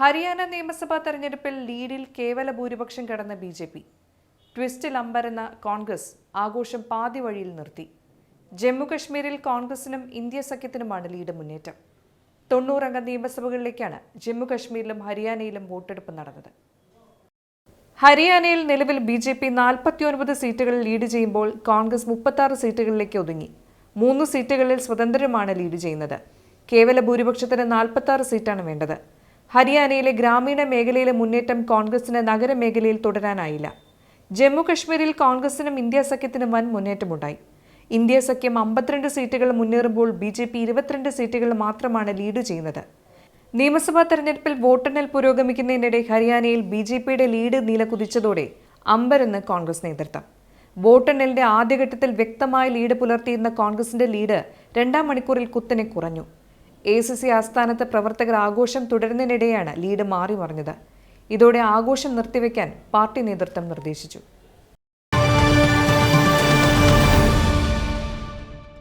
ഹരിയാന നിയമസഭാ തെരഞ്ഞെടുപ്പിൽ ലീഡിൽ കേവല ഭൂരിപക്ഷം കടന്ന ബി ജെ പി. ട്വിസ്റ്റിൽ അമ്പരന്ന കോൺഗ്രസ് ആഘോഷം പാതി വഴിയിൽ നിർത്തി. ജമ്മുകശ്മീരിൽ കോൺഗ്രസിനും ഇന്ത്യ സഖ്യത്തിനുമാണ് ലീഡ് മുന്നേറ്റം. തൊണ്ണൂറംഗ നിയമസഭകളിലേക്കാണ് ജമ്മുകശ്മീരിലും ഹരിയാനയിലും വോട്ടെടുപ്പ് നടന്നത്. ഹരിയാനയിൽ നിലവിൽ ബി ജെ പി നാൽപ്പത്തിയൊൻപത് സീറ്റുകളിൽ ലീഡ് ചെയ്യുമ്പോൾ കോൺഗ്രസ് മുപ്പത്താറ് സീറ്റുകളിലേക്ക് ഒതുങ്ങി. മൂന്ന് സീറ്റുകളിൽ സ്വതന്ത്രരുമാണ് ലീഡ് ചെയ്യുന്നത്. കേവല ഭൂരിപക്ഷത്തിന് നാൽപ്പത്താറ് സീറ്റാണ് വേണ്ടത്. ഹരിയാനയിലെ ഗ്രാമീണ മേഖലയിലെ മുന്നേറ്റം കോൺഗ്രസിന് നഗരമേഖലയിൽ തുടരാനായില്ല. ജമ്മു കശ്മീരിൽ കോൺഗ്രസിനും ഇന്ത്യ സഖ്യത്തിനും വൻ മുന്നേറ്റമുണ്ടായി. ഇന്ത്യ സഖ്യം അമ്പത്തിരണ്ട് സീറ്റുകൾ മുന്നേറുമ്പോൾ ബി ജെ പി ഇരുപത്തിരണ്ട് സീറ്റുകൾ മാത്രമാണ് ലീഡ് ചെയ്യുന്നത്. നിയമസഭാ തെരഞ്ഞെടുപ്പിൽ വോട്ടെണ്ണൽ പുരോഗമിക്കുന്നതിനിടെ ഹരിയാനയിൽ ബി ജെ പിയുടെ ലീഡ് നില കുതിച്ചതോടെ അമ്പരെന്ന് കോൺഗ്രസ് നേതൃത്വം. വോട്ടെണ്ണലിന്റെ ആദ്യഘട്ടത്തിൽ വ്യക്തമായ ലീഡ് പുലർത്തിയിരുന്ന കോൺഗ്രസിന്റെ ലീഡ് രണ്ടാം മണിക്കൂറിൽ കുത്തനെ കുറഞ്ഞു. എ സി സി ആസ്ഥാനത്ത് പ്രവർത്തകർ ആഘോഷം തുടരുന്നതിനിടെയാണ് ലീഡ് മാറി മറിഞ്ഞത്. ഇതോടെ ആഘോഷം നിർത്തിവെക്കാൻ പാർട്ടി നേതൃത്വം നിർദ്ദേശിച്ചു.